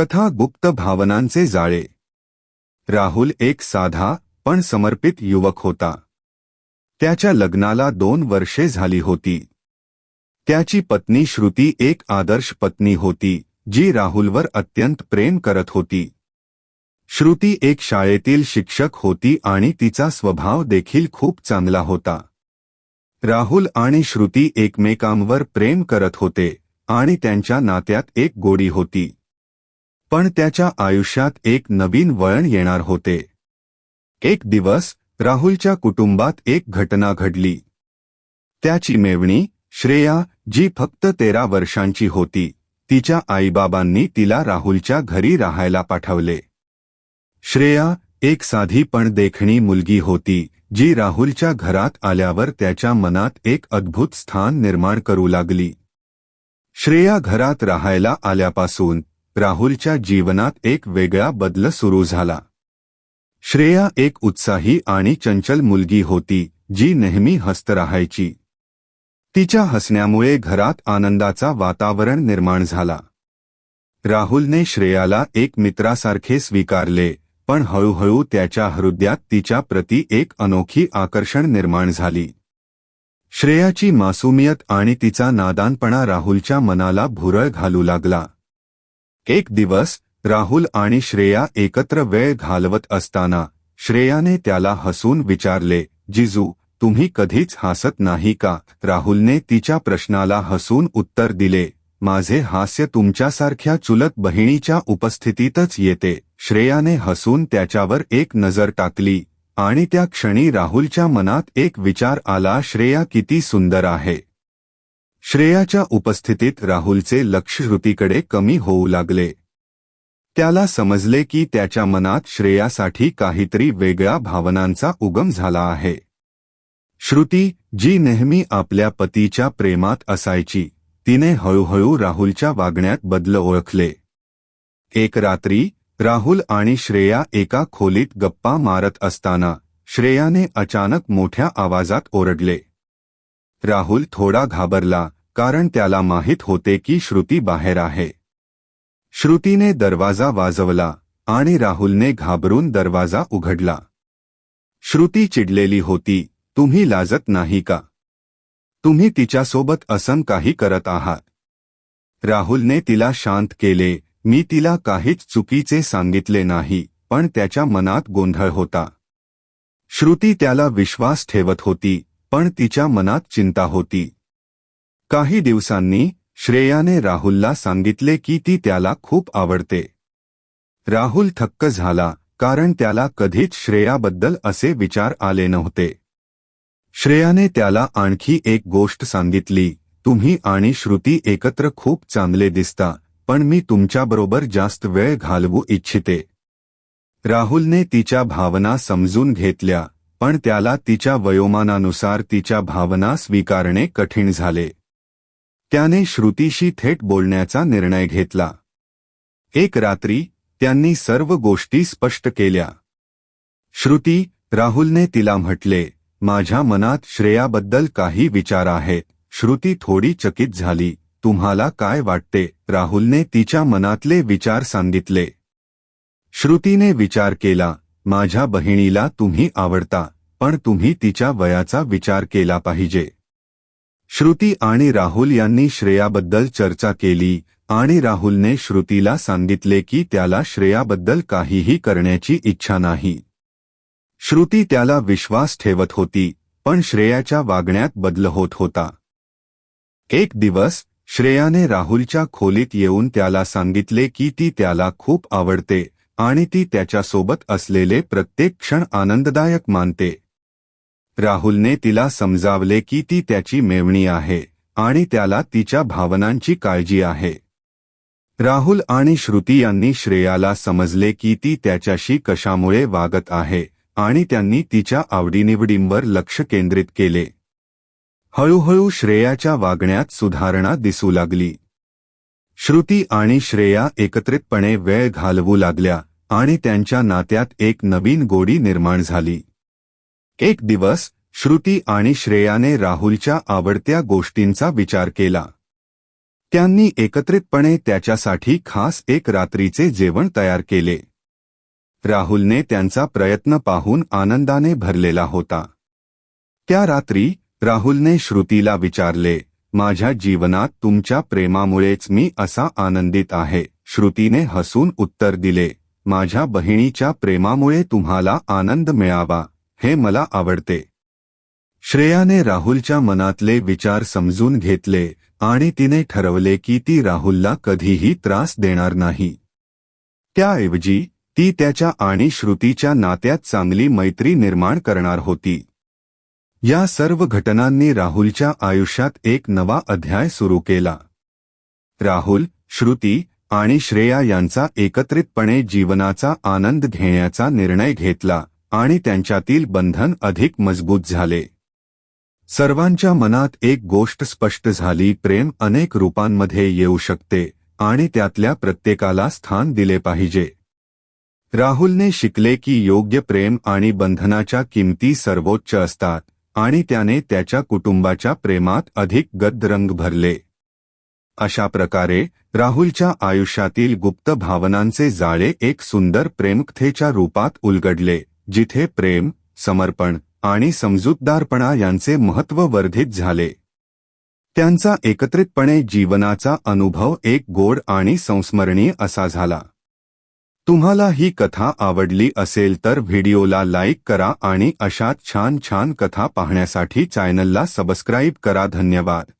कथा गुप्त भावनांचे जाळे. राहुल एक साधा पण समर्पित युवक होता. त्याच्या लग्नाला दोन वर्षे झाली होती. त्याची पत्नी श्रुती एक आदर्श पत्नी होती जी राहुलवर अत्यंत प्रेम करत होती. श्रुती एक शाळेतील शिक्षक होती आणि तिचा स्वभाव देखील खूप चांगला होता. राहुल आणि श्रुती एकमेकांवर प्रेम करत होते आणि त्यांच्या नात्यात एक गोडी होती. पण त्याच्या आयुष्यात एक नवीन वळण येणार होते. एक दिवस राहुलच्या कुटुंबात एक घटना घडली. त्याची मेवणी श्रेया जी फक्त तेरा वर्षांची होती तिच्या आईबाबांनी तिला राहुलच्या घरी राहायला पाठवले. श्रेया एक साधी पण देखणी मुलगी होती जी राहुलच्या घरात आल्यावर त्याच्या मनात एक अद्भुत स्थान निर्माण करू लागली. श्रेया घरात राहायला आल्यापासून राहुलच्या जीवनात एक वेगळा बदल सुरू झाला. श्रेया एक उत्साही आणि चंचल मुलगी होती जी नेहमी हस्त राहायची. तिच्या हसण्यामुळे घरात आनंदाचा वातावरण निर्माण झाला. राहुलने श्रेयाला एक मित्रासारखे स्वीकारले पण हळूहळू त्याच्या हृदयात तिच्या प्रती एक अनोखी आकर्षण निर्माण झाली. श्रेयाची मासूमियत आणि तिचा नादानपणा राहुलच्या मनाला भुरळ घालू लागला. एक दिवस राहुल आणि श्रेया एकत्र वेळ घालवत असताना श्रेयाने त्याला हसून विचारले जिजू तुम्ही कधीच हसत नाही का? राहुलने तिच्या प्रश्नाला हसून उत्तर दिले माझे हास्य तुमच्यासारख्या चुलत बहिणीच्या उपस्थितीतच येते. श्रेयाने हसून त्याच्यावर एक नजर टाकली आणि त्या क्षणी राहुलच्या मनात एक विचार आला श्रेया किती सुंदर आहे. श्रेयाच्या उपस्थितीत राहुलचे लक्ष श्रुतीकडे कमी होऊ लागले. त्याला समजले की त्याच्या मनात श्रेयासाठी काहीतरी वेगळ्या भावनांचा उगम झाला आहे. श्रुती जी नेहमी आपल्या पतीच्या प्रेमात असायची तिने हळूहळू राहुलच्या वागण्यात बदल ओळखले. एक रात्री राहुल आणि श्रेया एका खोलीत गप्पा मारत असताना श्रेयाने अचानक मोठ्या आवाजात ओरडले. राहुल थोडा घाबरला कारण त्याला माहीत होते की श्रुती बाहेर आहे. श्रुतीने दरवाजा वाजवला आणि राहुलने घाबरून दरवाजा उघडला. श्रुती चिडलेली होती तुम्ही लाजत नाही का? तुम्ही तिच्यासोबत असं काही करत आहात. राहुलने तिला शांत केले मी तिला काहीच चुकीचे सांगितले नाही पण त्याच्या मनात गोंधळ होता. श्रुती त्याला विश्वास ठेवत होती पण तिच्या मनात चिंता होती. काही दिवसांनी श्रेयाने राहुलला सांगितले की ती त्याला खूप आवडते. राहुल थक्क झाला कारण त्याला कधीच श्रेयाबद्दल असे विचार आले नव्हते. श्रेयाने त्याला आणखी एक गोष्ट सांगितली तुम्ही आणि श्रुती एकत्र खूप चांगले दिसता पण मी तुमच्याबरोबर जास्त वेळ घालवू इच्छिते. राहुलने तिच्या भावना समजून घेतल्या पण त्याला तिच्या वयोमानानुसार तिच्या भावना स्वीकारणे कठीण झाले. त्याने श्रुतीशी थेट बोलण्याचा निर्णय घेतला. एक रात्री त्यांनी सर्व गोष्टी स्पष्ट केल्या. श्रुती राहुलने तिला म्हटले माझ्या मनात श्रेयाबद्दल काही विचार आहेत श्रुती थोडी चकित झाली. तुम्हाला काय वाटते? राहुलने तिच्या मनातले विचार सांगितले. श्रुतीने विचार केला माझ्या बहिणीला तुम्ही आवडता पण तुम्ही तिच्या वयाचा विचार केला पाहिजे. श्रुती आणि राहुल यांनी श्रेयाबद्दल चर्चा केली आणि राहुलने श्रुतीला सांगितले की त्याला श्रेयाबद्दल काहीही करण्याची इच्छा नाही. श्रुती त्याला विश्वास ठेवत होती पण श्रेयाच्या वागण्यात बदल होत होता. एक दिवस श्रेयाने राहुलच्या खोलीत येऊन त्याला सांगितले की ती त्याला खूप आवडते आणि ती त्याच्यासोबत असलेले प्रत्येक क्षण आनंददायक मानते. राहुलने तिला समजावले की ती त्याची मेवणी आहे आणि त्याला तिच्या भावनांची काळजी आहे. राहुल आणि श्रुती यांनी श्रेयाला समजले की ती त्याच्याशी कशामुळे वागत आहे आणि त्यांनी तिच्या आवडीनिवडींवर लक्ष केंद्रित केले. हळूहळू श्रेयाच्या वागण्यात सुधारणा दिसू लागली. श्रुती आणि श्रेया एकत्रितपणे वेळ घालवू लागल्या. आणि त्यांच्या नात्यात एक नवीन गोडी निर्माण झाली. एक दिवस श्रुती आणि श्रेयाने राहुलच्या आवडत्या गोष्टींचा विचार केला. त्यांनी एकत्रितपणे त्याच्यासाठी खास एक रात्रीचे जेवण तयार केले. राहुलने त्यांचा प्रयत्न पाहून आनंदाने भरलेला होता. त्या रात्री राहुलने श्रुतीला विचारले माझ्या जीवनात तुमच्या प्रेमामुळेच मी असा आनंदित आहे श्रुतीने हसून उत्तर दिले. माझ्या बहिणीच्या प्रेमामुळे तुम्हाला आनंद मिळावा हे मला आवडते. श्रेयाने राहुलच्या मनातले विचार समजून घेतले आणि तिने ठरवले की ती राहुलला कधीही त्रास देणार नाही. त्याऐवजी ती त्याच्या आणि श्रुतीच्या नात्यात चांगली मैत्री निर्माण करणार होती. या सर्व घटनांनी राहुलच्या आयुष्यात एक नवा अध्याय सुरू केला. राहुल श्रुती आणि श्रेया यांचा एकत्रितपणे जीवनाचा आनंद घेण्याचा निर्णय घेतला आणि त्यांच्यातील बंधन अधिक मजबूत झाले. सर्वांच्या मनात एक गोष्ट स्पष्ट झाली प्रेम अनेक रूपांमध्ये येऊ शकते आणि त्यातल्या प्रत्येकाला स्थान दिले पाहिजे. राहुलने शिकले की योग्य प्रेम आणि बंधनाच्या किमती सर्वोच्च असतात आणि त्याने त्याच्या कुटुंबाच्या प्रेमात अधिक गद्दरंग भरले. अशा प्रकारे राहुलच्या आयुष्यातील गुप्त भावनांचे जाळे एक सुंदर प्रेमकथेच्या रूपात उलगडले जिथे प्रेम समर्पण आणि समजूतदारपणा यांचे महत्त्व वर्धित झाले. त्यांचा एकत्रितपणे जीवनाचा अनुभव एक गोड आणि संस्मरणीय असा झाला. तुम्हाला ही कथा आवडली असेल तर व्हिडिओला लाईक करा आणि अशात छान छान कथा पाहण्यासाठी चॅनलला सबस्क्राईब करा. धन्यवाद.